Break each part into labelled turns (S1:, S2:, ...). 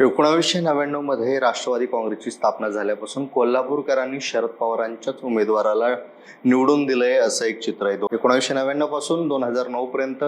S1: एकोणावीसशे नव्याण्णवमध्ये राष्ट्रवादी काँग्रेसची स्थापना झाल्यापासून कोल्हापूरकरांनी शरद पवारांच्याच उमेदवाराला निवडून दिलंय असं एक चित्र आहे. एकोणावीसशे नव्याण्णवपासून दोन हजार नऊ पर्यंत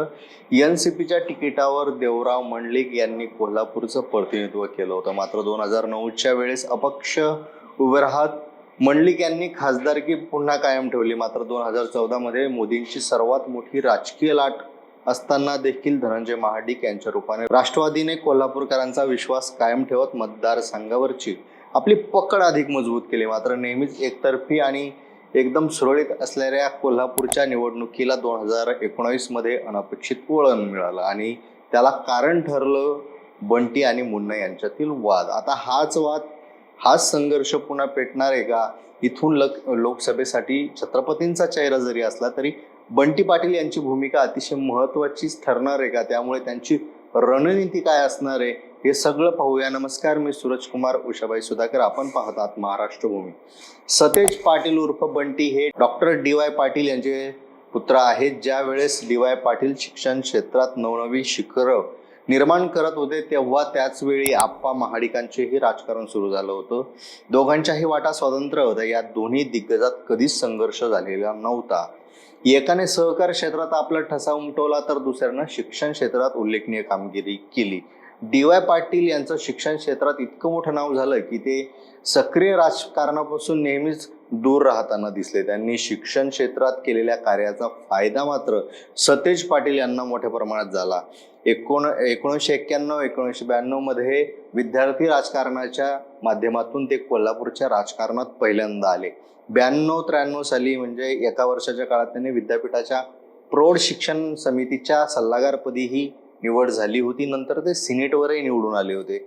S1: एन सी पीच्या तिकिटावर देवराव मंडलिक यांनी कोल्हापूरचं प्रतिनिधित्व केलं होतं. मात्र दोन हजार नऊच्या वेळेस अपक्ष उभे राहत मंडलिक यांनी खासदारकी पुन्हा कायम ठेवली. मात्र दोन हजार चौदामध्ये मोदींची सर्वात मोठी राजकीय लाट असताना देखील धनंजय महाडिक यांच्या रूपाने राष्ट्रवादीने कोल्हापूरकरांचा विश्वास कायम ठेवत मतदारसंघावरची आपली पकड अधिक मजबूत केली. मात्र नेहमीच एकतर्फी आणि एकदम सुरळीत असलेल्या कोल्हापूरच्या निवडणुकीला दोन हजार एकोणावीसमध्ये अनपेक्षित वळण मिळालं आणि त्याला कारण ठरलं बंटी आणि मुन्ना यांच्यातील वाद. आता हाच वाद हाच संघर्ष पुन्हा पेटणार आहे का? इथून लक लोकसभेसाठी छत्रपतींचा चेहरा जरी असला तरी बंटी पाटील यांची भूमिका अतिशय महत्वाचीच ठरणार आहे का? त्यामुळे त्यांची रणनीती काय असणार आहे हे सगळं पाहूया. नमस्कार मी सूरज कुमार उषाबाई सुधाकर. आपण पाहतात महाराष्ट्रभूमी. सतेज पाटील उर्फ बंटी हे डॉक्टर डी वाय पाटील यांचे पुत्र आहेत ज्या वेळेस डी वाय पाटील शिक्षण क्षेत्रात नवनवी शिखरं निर्माण करत होते तेव्हा त्याचवेळी आप्पा महाडिकांचेही राजकारण सुरू झालं होतं. दोघांच्याही वाटा स्वतंत्र होत्या. या दोन्ही दिग्गजात कधीच संघर्ष झालेला नव्हता. एकाने सहकार क्षेत्रात आपला ठसा उमटवला तर दुसऱ्यानं शिक्षण क्षेत्रात उल्लेखनीय कामगिरी केली. डी वाय पाटील यांचं शिक्षण क्षेत्रात इतकं मोठं नाव झालं की ते सक्रिय राजकारणापासून नेहमीच दूर राहताना दिसले. त्यांनी शिक्षण क्षेत्रात केलेल्या कार्याचा फायदा मात्र सतेज पाटील यांना मोठ्या प्रमाणात झाला. एकोण एकोणीसशे एक्क्याण्णव एकोणीसशे ब्याण्णवमध्ये विद्यार्थी राजकारणाच्या माध्यमातून ते कोल्हापूरच्या राजकारणात पहिल्यांदा आले. ब्याण्णव त्र्याण्णव साली म्हणजे एका वर्षाच्या काळात त्यांनी विद्यापीठाच्या प्रौढ शिक्षण समितीच्या सल्लागारपदीही निवड झाली होती. नंतर ते सिनेटवरही निवडून आले होते.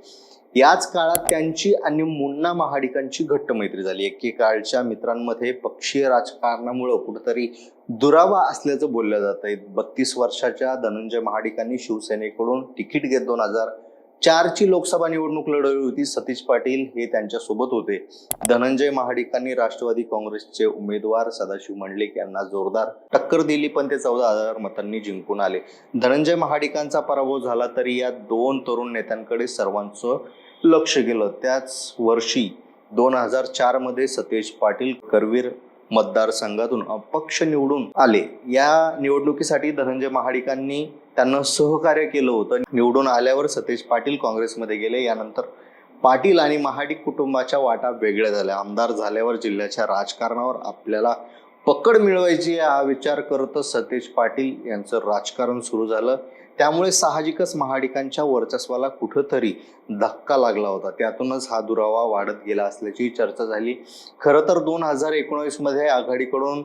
S1: याच काळात त्यांची आणि मुन्ना महाडिकांची घट्ट मैत्री झाली. एकेकाळच्या मित्रांमध्ये पक्षीय राजकारणामुळं कुठंतरी दुरावा असल्याचं बोललं जात आहे बत्तीस वर्षाच्या धनंजय महाडिकांनी शिवसेनेकडून तिकीट घेत दोन हजार चारची लोकसभा निवडणूक लढवली होती. सतीश पाटील हे त्यांच्यासोबत होते. धनंजय महाडिकांनी राष्ट्रवादी काँग्रेसचे उमेदवार सदाशिव मंडलिक यांना जोरदार टक्कर दिली पण ते चौदा हजार मतांनी जिंकून आले. धनंजय महाडिकांचा पराभव झाला तरी या दोन तरुण नेत्यांकडे सर्वांचं लक्ष गेलं. त्याच वर्षी दोन हजार चारमध्ये पाटील करवीर मतदारसंघातून अपक्ष निवडून आले. या निवडणुकीसाठी धनंजय महाडिकांनी त्यांना सहकार्य केलं होतं. निवडून आल्यावर सतेज पाटील काँग्रेसमध्ये गेले. यानंतर पाटील आणि महाडिक कुटुंबाच्या वाटा वेगळ्या झाल्या. आमदार झाल्यावर जिल्ह्याच्या राजकारणावर आपल्याला पकड मिळवायची हा विचार करतच सतेज पाटील यांचं राजकारण सुरू झालं. त्यामुळे साहजिकच महाडिकांच्या वर्चस्वाला कुठंतरी धक्का लागला होता. त्यातूनच हा दुरावा वाढत गेला असल्याची चर्चा झाली. खरं तर दोन हजार एकोणीसमध्ये आघाडीकडून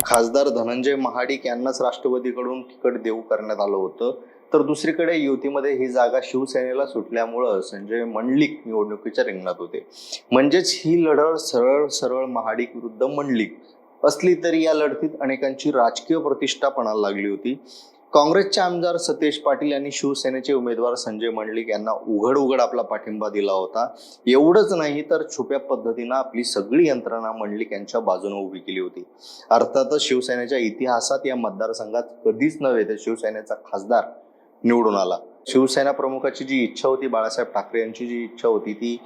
S1: खासदार धनंजय महाडिक यांनाच राष्ट्रवादीकडून तिकट देऊ करण्यात आलं होतं. तर दुसरीकडे युतीमध्ये ही जागा शिवसेनेला सुटल्यामुळं संजय मंडलिक निवडणुकीच्या रिंगणात होते. म्हणजेच ही लढत सरळ सरळ महाडिक विरुद्ध मंडलिक असली तरी या लढतीत अनेकांची राजकीय प्रतिष्ठा पणाला लागली होती. काँग्रेसचे आमदार सतेज पाटील यांनी शिवसेनेचे उमेदवार संजय मंडलिक यांना उघड उघड आपला पाठिंबा दिला होता. एवढंच नाही तर छुप्या पद्धतीनं आपली सगळी यंत्रणा मंडलिक यांच्या बाजूने उभी केली होती. अर्थातच शिवसेनेच्या इतिहासात या मतदारसंघात कधीच नव्हे तर शिवसेनेचा खासदार निवडून आला. शिवसेना प्रमुखाची जी इच्छा होती बाळासाहेब ठाकरे यांची जी इच्छा होती ती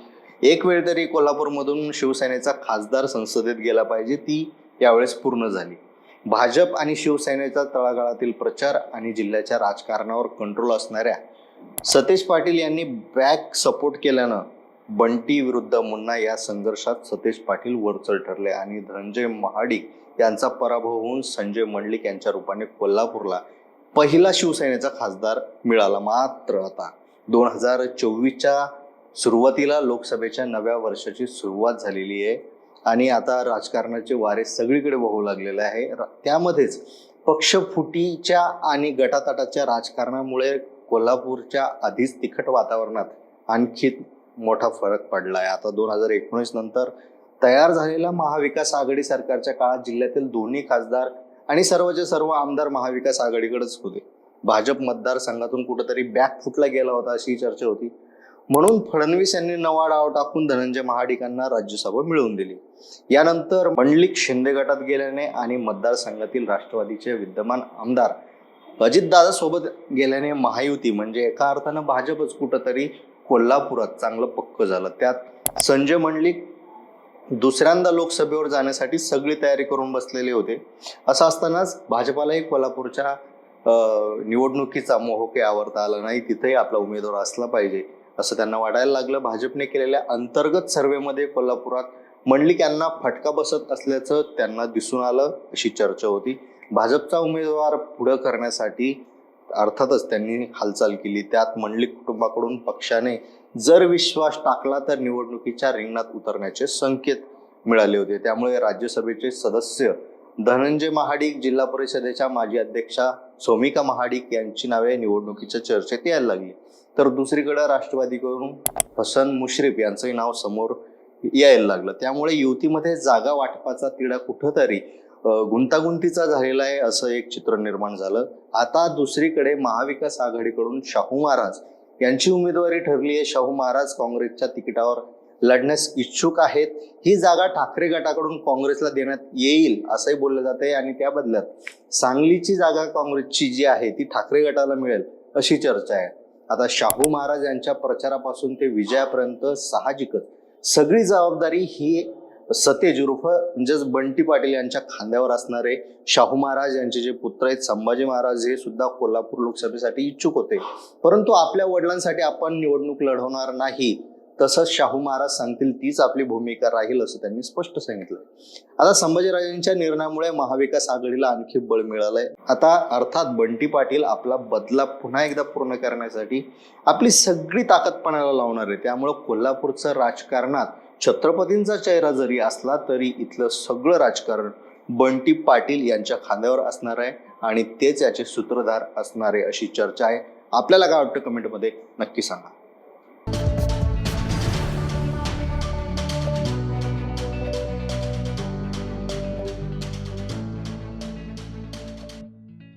S1: एक वेळ तरी कोल्हापूरमधून शिवसेनेचा खासदार संसदेत गेला पाहिजे ती यावेळेस पूर्ण झाली. भाजप आणि शिवसेनेचा तळागाळातील प्रचार आणि जिल्ह्याच्या राजकारणावर कंट्रोल असणाऱ्या सतेज पाटील यांनी बॅक सपोर्ट केल्यानं बंटी विरुद्ध मुन्ना या संघर्षात सतेज पाटील वरचढ ठरले आणि धनंजय महाडिक यांचा पराभव होऊन संजय मंडलिक यांच्या रूपाने कोल्हापूरला पहिला शिवसेनेचा खासदार मिळाला मात्र आता. दोन हजार चोवीसच्या सुरुवातीला लोकसभेच्या नव्या वर्षाची सुरुवात झालेली आहे. आणि आता राजकारणाचे वारे सगळीकडे वाहू लागलेले आहे. त्यामध्येच पक्षफुटीच्या आणि गटातटाच्या राजकारणामुळे कोल्हापूरच्या आधीच तिखट वातावरणात आणखी मोठा फरक पडला आहे आता दोन हजार एकोणीस नंतर तयार झालेल्या महाविकास आघाडी सरकारच्या काळात जिल्ह्यातील दोन्ही खासदार आणि सर्वचे सर्व आमदार महाविकास आघाडीकडेच होते. भाजप मतदारसंघातून कुठेतरी बॅक फुटला गेला होता अशी चर्चा होती. म्हणून फडणवीस यांनी नवा डाव टाकून धनंजय महाडिकांना राज्यसभा मिळवून दिली. यानंतर मंडलिक शिंदे गटात गेल्याने आणि मतदारसंघातील राष्ट्रवादीचे विद्यमान आमदार अजितदादा सोबत गेल्याने महायुती म्हणजे एका अर्थानं भाजपच कुठंतरी कोल्हापुरात चांगलं पक्क झालं. त्यात संजय मंडलिक दुसऱ्यांदा लोकसभेवर जाण्यासाठी सगळी तयारी करून बसलेले होते. असं असतानाच भाजपालाही कोल्हापूरच्या निवडणुकीचा मोह काही आवरता आला नाही. तिथेही आपला उमेदवार असला पाहिजे. असं त्यांना वाटायला लागलं. भाजपने केलेल्या अंतर्गत सर्व्हेमध्ये कोल्हापुरात मंडलिक यांना फटका बसत असल्याचं त्यांना दिसून आलं अशी चर्चा होती. भाजपचा उमेदवार पुढं करण्यासाठी अर्थातच त्यांनी हालचाल केली. त्यात मंडलिक कुटुंबाकडून पक्षाने जर विश्वास टाकला तर निवडणुकीच्या रिंगणात उतरण्याचे संकेत मिळाले होते. त्यामुळे राज्यसभेचे सदस्य धनंजय महाडिक जिल्हा परिषदेच्या माजी अध्यक्षा सौमिका महाडिक यांची नावे निवडणुकीच्या चर्चेत यायला लागली. तर दुसरीकडे राष्ट्रवादीकडून हसन मुश्रीफ यांचंही नाव समोर यायला लागलं. त्यामुळे युतीमध्ये जागा वाटपाचा तिढा कुठंतरी गुंतागुंतीचा झालेला आहे असं एक चित्र निर्माण झालं. आता दुसरीकडे महाविकास आघाडीकडून शाहू महाराज यांची उमेदवारी ठरली आहे. शाहू महाराज काँग्रेसच्या तिकिटावर लढण्यास इच्छुक आहेत ही जागा ठाकरे गटाकडून काँग्रेसला देण्यात येईल असंही बोललं जात आहे आणि त्या बदल्यात सांगलीची जागा काँग्रेसची जी आहे ती ठाकरे गटाला मिळेल अशी चर्चा आहे. आता शाहू महाराज यांच्या प्रचारापासून ते विजयापर्यंत साहजिकच. सगळी जबाबदारी ही सतेज उर्फ म्हणजेच बंटी पाटील यांच्या खांद्यावर असणारे शाहू महाराज यांचे जे पुत्र आहेत संभाजी महाराज हे सुद्धा कोल्हापूर लोकसभेसाठी इच्छुक होते. परंतु आपल्या वडिलांसाठी आपण निवडणूक लढवणार नाही. तसंच शाहू महाराज सांगतील तीच आपली भूमिका राहील असं त्यांनी स्पष्ट सांगितलं आता संभाजीराजांच्या निर्णयामुळे महाविकास आघाडीला आणखी बळ मिळालंय. आता अर्थात बंटी पाटील आपला बदला पुन्हा एकदा पूर्ण करण्यासाठी आपली सगळी ताकदपणाला लावणार आहे. त्यामुळे कोल्हापूरचं राजकारणात छत्रपतींचा चेहरा जरी असला तरी इथलं सगळं राजकारण बंटी पाटील यांच्या खांद्यावर असणार आहे आणि तेच याचे सूत्रधार असणार आहे अशी चर्चा आहे. आपल्याला काय वाटतं कमेंटमध्ये नक्की सांगा.